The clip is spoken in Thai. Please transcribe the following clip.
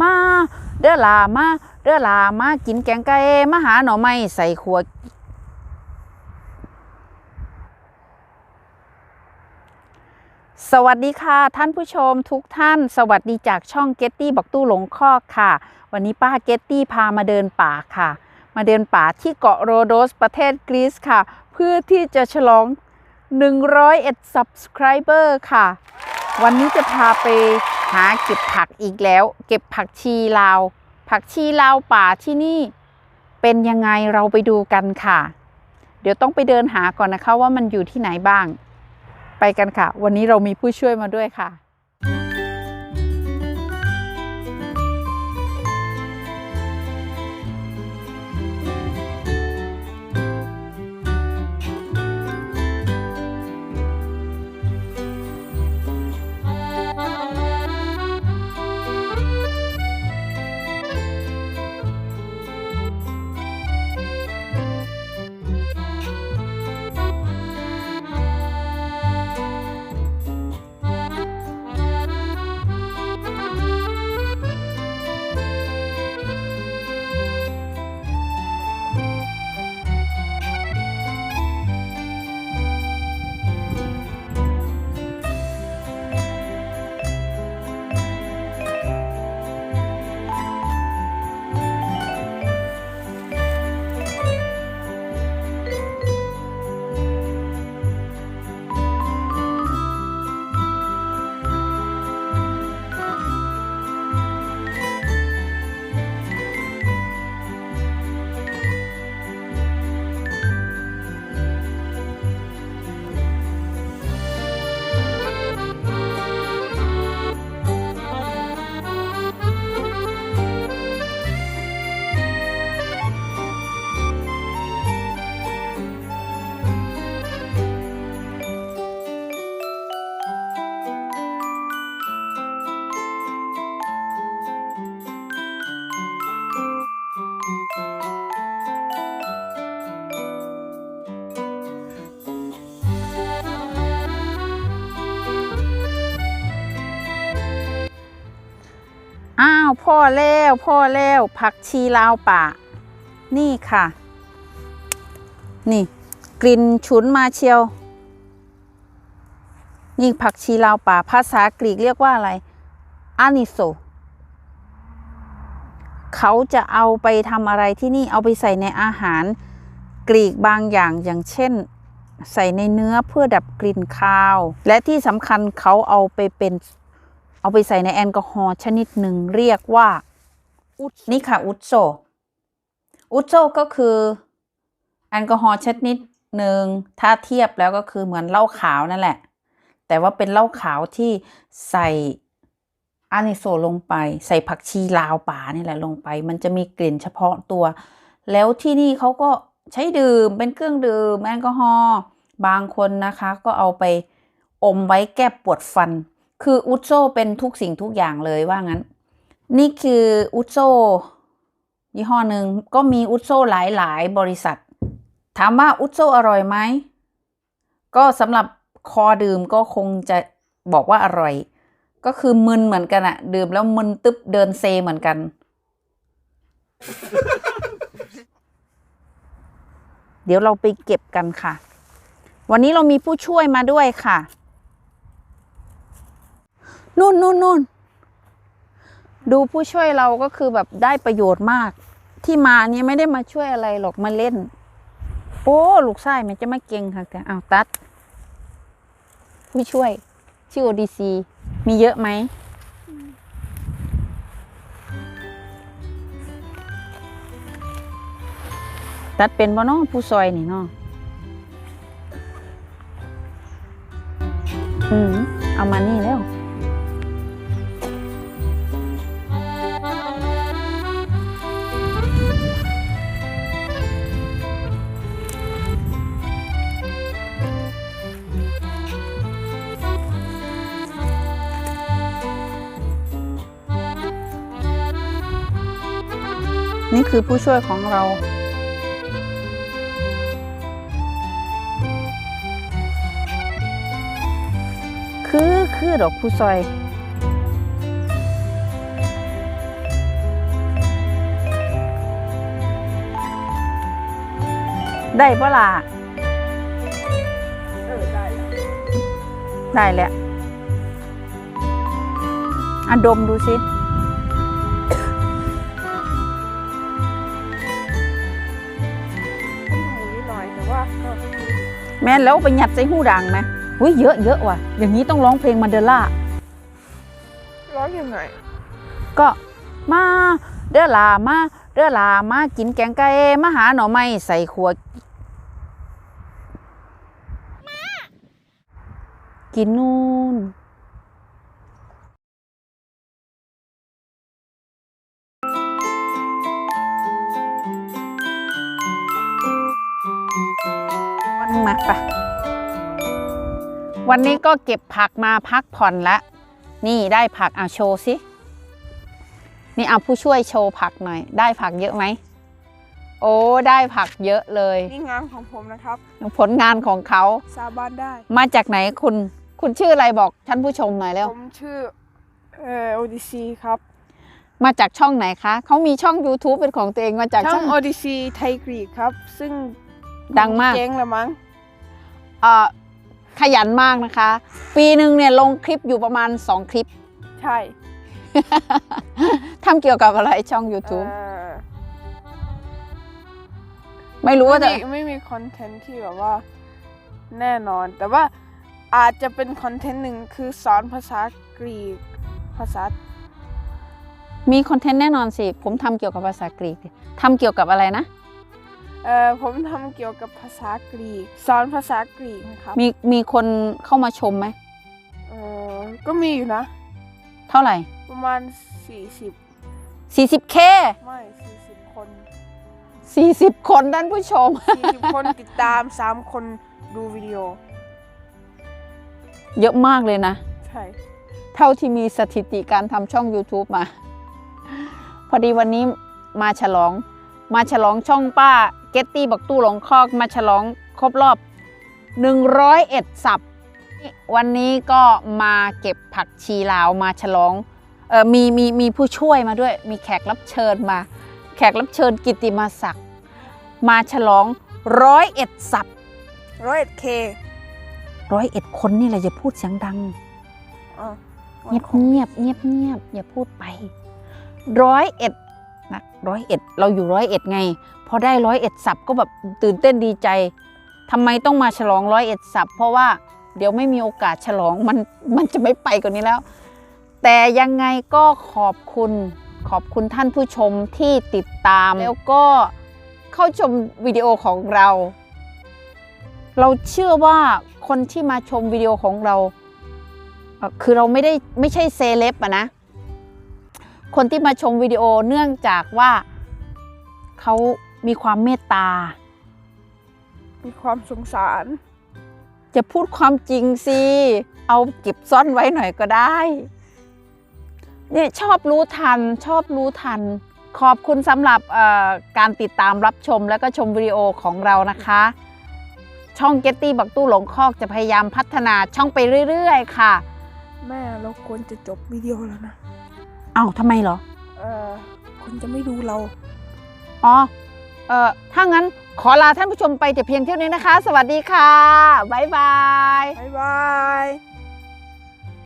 มาเด้อลามาเด้อลามากินแกงไก่มาหาหน่อไม้ใส่ขวดสวัสดีค่ะ ท่านผู้ชมทุกท่าน สวัสดีจากช่องเกตตี้บักตู้หลงคอกค่ะ วันนี้ป้าเกตตี้พามาเดินป่าค่ะ มาเดินป่าที่เกาะโรโดสประเทศกรีซค่ะ เพื่อที่จะฉลอง 101 subscriber ค่ะ วันนี้จะพาไปหาเก็บผักอีกแล้ว เก็บผักชีลาว ผักชีลาวป่าที่นี่ เป็นยังไงเราไปดูกันค่ะ เดี๋ยวต้องไปเดินหาก่อนนะคะว่ามันอยู่ที่ไหนบ้าง ไปกันค่ะ วันนี้เรามีผู้ช่วยมาด้วยค่ะาวพ่อแล้วพ่อแล้วผักชีลาวป่า นี่ค่ะ นี่ กลิ่นฉุนมาเชียว นี่ผักชีลาวป่า ภาษากรีกเรียกว่าอะไรอานิโซเขาจะเอาไปทำอะไรที่นี่เอาไปใส่ในอาหารกรีกบางอย่างอย่างเช่น ใส่ในเนื้อเพื่อดับกลิ่นคาว และที่สำคัญเขาเอาไปเป็น เอาไปใส่ในแอลกอฮอล์ชนิดหนึ่งเรียกว่าอุดนี่ค่ะอุดโซอุดโซก็คือแอลกอฮอล์ชนิดหนึ่งถ้าเทียบแล้วก็คือเหมือนเหล้าขาวนั่นแหละ แต่ว่าเป็นเหล้าขาวที่ใส่อานิโซลงไป ใส่ผักชีลาวป่านี่แหละลงไป มันจะมีกลิ่นเฉพาะตัว แล้วที่นี่เขาก็ใช้ดื่มเป็นเครื่องดื่มแอลกอฮอล์บางคนนะคะ ก็เอาไปอมไว้แก้ปวดฟัน คืออุดโซเป็นทุกสิ่งทุกอย่างเลยว่างั้น นี่คืออุดโซยี่ห้อหนึ่งก็มีอุดโซหลายๆบริษัท ถามว่าอุดโซอร่อยไหม ก็สำหรับคอดื่มก็คงจะบอกว่าอร่อย ก็คือมึนเหมือนกันอะดื่มแล้วมึนตึ๊บเดินเซเหมือนกัน เดี๋ยวเราไปเก็บกันค่ะ วันนี้เรามีผู้ช่วยมาด้วยค่ะ นู่นนู่นนู่นดูผู้ช่วยเราก็คือแบบได้ประโยชน์มาก ที่มาเนี่ยไม่ได้มาช่วยอะไรหรอกมาเล่น โอ้ลูกชายมันจะไม่เก่งค่ะแต่เอาตัด ผู้ช่วย ชื่อ ODC มีเยอะไหมตัดเป็นบ่น้องผู้ซอยนี่เนาะอืมเอามานี่แล้ว นี่คือผู้ช่วยของเรา คือคือดอกผู้ซอยได้ปะล่ะได้แล้วอะดมดูสิ แม่นแล้วไปหยัดใส่หูดังไหมอุ้ยเยอะเยอะว่ะ อย่างนี้ต้องร้องเพลงมันเดล่า ร้องยังไง ก็มาเด้อลามาเด้อลามากินแกงไก่มาหาหน่อไม้ใส่ขวดกินนู่น มาไปวันนี้ก็เก็บผักมาพักผ่อนแล้วนี่ได้ผักเอาโชว์สินี่เอาผู้ช่วยโชว์ผักหน่อย ได้ผักเยอะไหม โอ้ได้ผักเยอะเลย นี่งานของผมนะครับ ผลงานของเขาสาบานได้ มาจากไหนคุณ คุณชื่ออะไรบอกท่านผู้ชมหน่อยแล้ว ผมชื่อเอ่อโอดิซีครับ มาจากช่องไหนคะ เขามีช่อง YouTube เป็นของตัวเองมาจากช่ช่อองงโอดิซีไทยกรีกครับ ซึ่งดังมากเจ๊งละมั้งเอ่อ ขยันมากนะคะ ปีหนึ่งเนี่ยลงคลิปอยู่ประมาณ 2 คลิป ใช่ ทำเกี่ยวกับอะไรช่อง YouTube เอ่อไม่รู้ว่าจะไม่มีไม่มีคอนเทนต์ที่แบบว่าแน่นอน แต่ว่าอาจจะเป็นคอนเทนต์หนึ่งคือสอนภาษากรีกภาษา มีคอนเทนต์แน่นอนสิ ผมทำเกี่ยวกับภาษากรีกทำเกี่ยวกับอะไรนะ เอ่อผมทำเกี่ยวกับภาษากรีก สอนภาษากรีกนะครับมีมีคนเข้ามาชมไหม เออก็มีอยู่นะ เท่าไหร่ ประมาณ 40 40k ไม่ 40 คน 40 คนท่านผู้ชม 40 คนติดตาม 3 คนดูวิดีโอ เยอะมากเลยนะ ใช่ เท่าที่มีสถิติการทำช่อง YouTube มา พอดีวันนี้มาฉลอง มาฉลองช่องป้า เกตตี้บักตู้หลงคอกมาฉลองครบรอบ 101 สับ วันนี้ก็มาเก็บผักชีลาวมาฉลองเออมีมีมีผู้ช่วยมาด้วย มีแขกรับเชิญมา แขกรับเชิญกิตติมาศักดิ์มาฉลองร้อยเอ็ดสับร้อยเอ็ดเคร้อยเอ็ดคนนี่แหละอย่าพูดเสียงดังอะเงียบเงียบเงียบเงียบอย่าพูดไปร้อยเอ็ดนะร้อยเอ็ดเราอยู่ร้อยเอ็ดไง พอได้ร้อยเอ็ดสับก็แบบตื่นเต้นดีใจทำไมต้องมาฉลองร้อยเอ็ดสับเพราะว่าเดี๋ยวไม่มีโอกาสฉลองมันมันจะไม่ไปกว่านี้แล้ว แต่ยังไงก็ขอบคุณขอบคุณท่านผู้ชมที่ติดตาม แล้วก็เข้าชมวิดีโอของเรา เราเชื่อว่าคนที่มาชมวิดีโอของเรา คือเราไม่ได้ไม่ใช่เซเลบอะนะ คนที่มาชมวิดีโอเนื่องจากว่าเขา มีความเมตตา มีความสงสาร จะพูดความจริงสิ เอาเก็บซ่อนไว้หน่อยก็ได้ เนี่ยชอบรู้ทัน ชอบรู้ทัน ขอบคุณสำหรับเอ่อการติดตามรับชมแล้วก็ชมวิดีโอของเรานะคะ ช่องเกตตี้บักตู้หลงคอกจะพยายามพัฒนาช่องไปเรื่อยๆ ค่ะ แม่เราควรจะจบวิดีโอแล้วนะ เอ้าทำไมเหรอ เออคนจะไม่ดูเรา อ๋อ เอ่อถ้างั้นขอลาท่านผู้ชมไปแต่เพียงเท่านี้นะคะ สวัสดีค่ะ บ๊ายบาย บ๊ายบาย